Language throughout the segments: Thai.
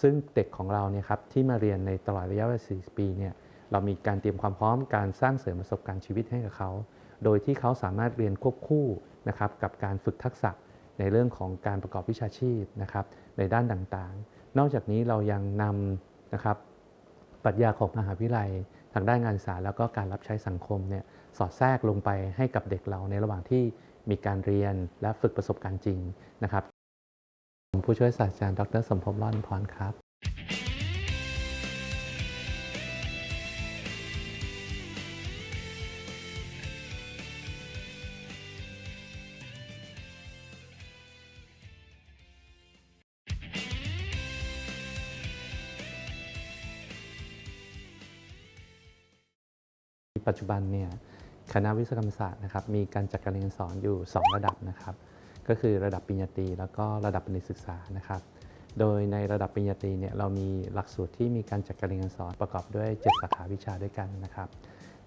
ซึ่งเด็กของเราเนี่ยครับที่มาเรียนในตลอดระยะเวลา4ปีเนี่ยเรามีการเตรียมความพร้อมการสร้างเสริมประสบการณ์ชีวิตให้กับเขา โดยที่เขาสามารถเรียนควบคู่นะครับกับการฝึกทักษะในเรื่องของการประกอบวิชาชีพนะครับในด้านต่างๆ นอกจากนี้เรายังนำนะครับปรัชญาของมหาวิทยาลัย ทางด้านงานศึกษาแล้วก็การรับใช้สังคมเนี่ยสอดแทรกลงไปให้กับเด็กเราในระหว่างที่มีการเรียนและฝึกประสบการณ์จริงนะครับ ผู้ช่วยศาสตราจารย์ดรสมภพร่อดพรครับปัจจุบันเนี่ยคณะวิศวกรรมศาสตร์นะครับมีการจัดการเรียนการสอนอยู่ 2 ระดับนะครับ ก็คือระดับปริญญาตรีแล้วก็ระดับบัณฑิตศึกษานะครับ โดยในระดับปริญญาตรีเนี่ยเรามีหลักสูตรที่มีการจัดการเรียนการสอนประกอบด้วย 7 สาขาวิชาด้วยกันนะครับ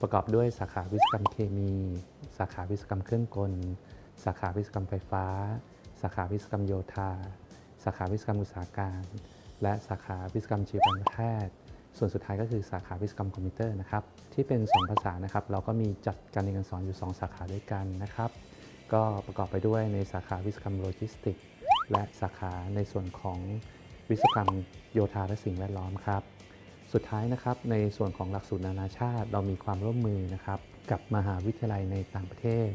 ประกอบด้วยสาขาวิศวกรรมเคมี สาขาวิศวกรรมเครื่องกล สาขาวิศวกรรมไฟฟ้า สาขาวิศวกรรมโยธา สาขาวิศวกรรมอุตสาหการ และสาขาวิศวกรรมชีวการแพทย์ส่วนสุดท้ายก็คือสาขาวิศวกรรมคอมพิวเตอร์นะครับที่เป็น 2 ภาษานะครับเราก็มีจัดการเรียนการสอนอยู่ 2 สาขาด้วยกันนะครับ ก็ประกอบไปด้วยในสาขาวิศวกรรมโลจิสติกส์และสาขาในส่วนของวิศวกรรมโยธาและสิ่งแวดล้อมครับ สุดท้ายนะครับในส่วนของหลักสูตรนานาชาติ เรามีความร่วมมือนะครับกับมหาวิทยาลัยในต่างประเทศ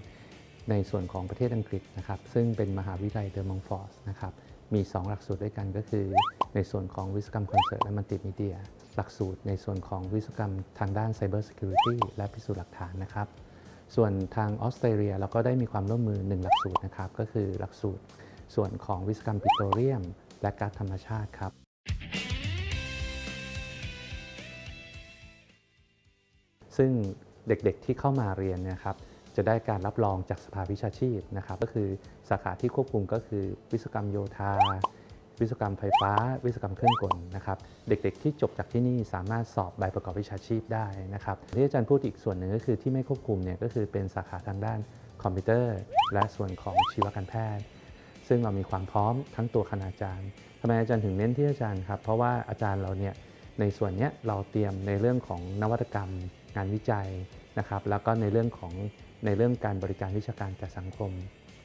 ในส่วนของประเทศอังกฤษนะครับ ซึ่งเป็นมหาวิทยาลัยเดอร์มองฟอร์สนะครับมี 2 หลักสูตรด้วยกันก็คือ ในส่วนของวิศวกรรมคอนเสิร์ตและมัลติมีเดีย หลักสูตรในส่วนของวิศวกรรมทางด้าน Cyber Security และพิสูจน์หลักฐานนะครับ ส่วนทางออสเตรเลียเราก็ได้มีความร่วมมือ 1 หลักสูตรนะครับ ก็คือหลักสูตรส่วนของวิศวกรรมปิโตรเลียม และก๊าซธรรมชาติครับซึ่งเด็กๆที่เข้ามาเรียนนยครับจะได้การรับรองจากสภาวิชาชีพนะครับ ก็คือสาขาที่ควบคุมก็คือวิศวกรรมโยธา วิศวกรรมไฟฟ้า วิศวกรรมเครื่องกลนะครับเด็กๆ ที่จบจากที่นี่สามารถสอบใบประกอบวิชาชีพได้นะครับที่อาจารย์พูดอีกส่วนหนึ่งก็คือที่ไม่ควบคุมเนี่ยก็คือเป็นสาขาทางด้านคอมพิวเตอร์ และส่วนของชีวการแพทย์ ซึ่งเรามีความพร้อมทั้งตัวคณาจารย์ทำไมอาจารย์ถึงเน้นที่อาจารย์ครับเพราะว่าอาจารย์เราเนี่ยในส่วนเนี้ยเราเตรียมในเรื่องของนวัตกรรม งานวิจัยนะครับแล้วก็ในเรื่องของในเรื่องการบริการวิชาการแก่สังคม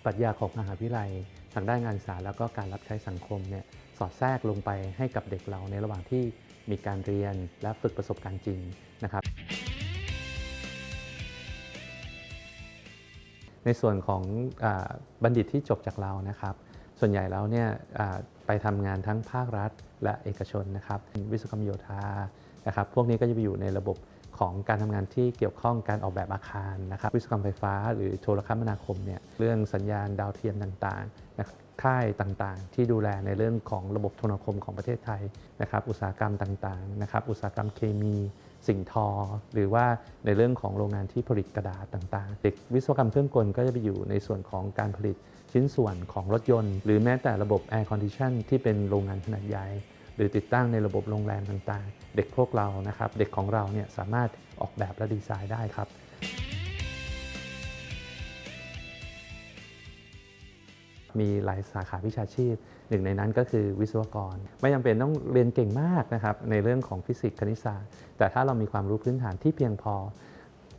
ปรัชญาของมหาวิทยาลัย ทางด้านงานศึกษาแล้วก็การรับใช้สังคมเนี่ยสอดแทรกลงไปให้กับเด็กเราในระหว่างที่มีการเรียนและฝึกประสบการณ์จริงนะครับ ในส่วนของอบัณฑิตที่จบจากเรานะครับ ส่วนใหญ่แล้วเนี่ยไปทำงานทั้งภาครัฐและเอกชนนะครับ วิศวกรรมโยธานะครับ พวกนี้ก็จะไปอยู่ในระบบ ของการทำงานที่เกี่ยวข้องการออกแบบอาคารนะครับวิศวกรรมไฟฟ้า หรือโทรคมนาคมเนี่ยเรื่องสัญญาณดาวเทียมต่างๆนะครับค่ายต่างๆ ที่ดูแลในเรื่องของระบบโทรคมของประเทศไทยนะครับอุตสาหกรรมต่างๆนะครับอุตสาหกรรมเคมีสิ่งทอ หรือว่าในเรื่องของโรงงานที่ผลิตกระดาษต่างๆ เด็กวิศวกรรมเครื่องกลก็จะไปอยู่ในส่วนของการผลิตชิ้นส่วนของรถยนต์ หรือแม้แต่ระบบ Air Condition ที่เป็นโรงงานขนาดใหญ่ หรือติดตั้งในระบบโรงแรมต่างๆ เด็กพวกเรานะครับ เด็กของเราเนี่ยสามารถออกแบบและดีไซน์ได้ครับมีหลายสาขาวิชาชีพ หนึ่งในนั้นก็คือวิศวกร ไม่จำเป็นต้องเรียนเก่งมากนะครับในเรื่องของฟิสิกส์คณิตศาสตร์ แต่ถ้าเรามีความรู้พื้นฐานที่เพียงพอ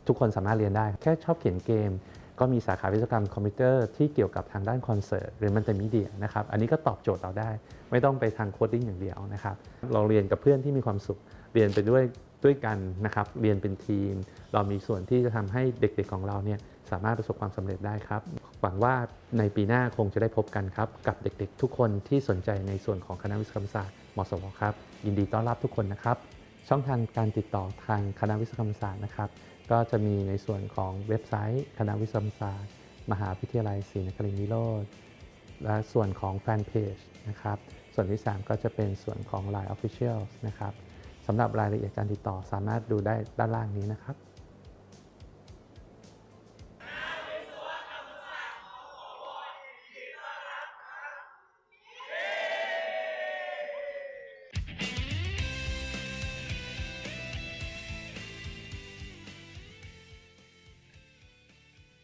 ทุกคนสามารถเรียนได้ แค่ชอบเขียนเกม ก็มีสาขาวิศวกรรมคอมพิวเตอร์ที่เกี่ยวกับทางด้านคอนเสิร์ตหรือมันจะมีเดียนะครับอันนี้ก็ตอบโจทย์เราได้ ไม่ต้องไปทางโคดดิ้งอย่างเดียวนะครับเราเรียนกับเพื่อนที่มีความสุขเรียนไปด้วยด้วยกันนะครับเรียนเป็นทีม เรามีส่วนที่จะทำให้เด็กๆของเราเนี่ยสามารถประสบความสำเร็จได้ครับหวังว่าในปีหน้าคงจะได้พบกันครับกับเด็กๆ ทุกคนที่สนใจในส่วนของคณะวิศวกรรมศาสตร์มศวครับยินดีต้อนรับทุกคนนะครับช่องทางการติดต่อทางคณะวิศวกรรมศาสตร์นะครับ ก็จะมีในส่วนของเว็บไซต์ คณะวิศวศาสตร์ มหาวิทยาลัยศรีนครินทรวิโรธและส่วนของแฟนเพจนะครับ ส่วนที่ 3 ก็จะเป็นส่วนของ Line Official นะครับสำหรับรายละเอียดการติดต่อสามารถดูได้ด้านล่างนี้นะครับ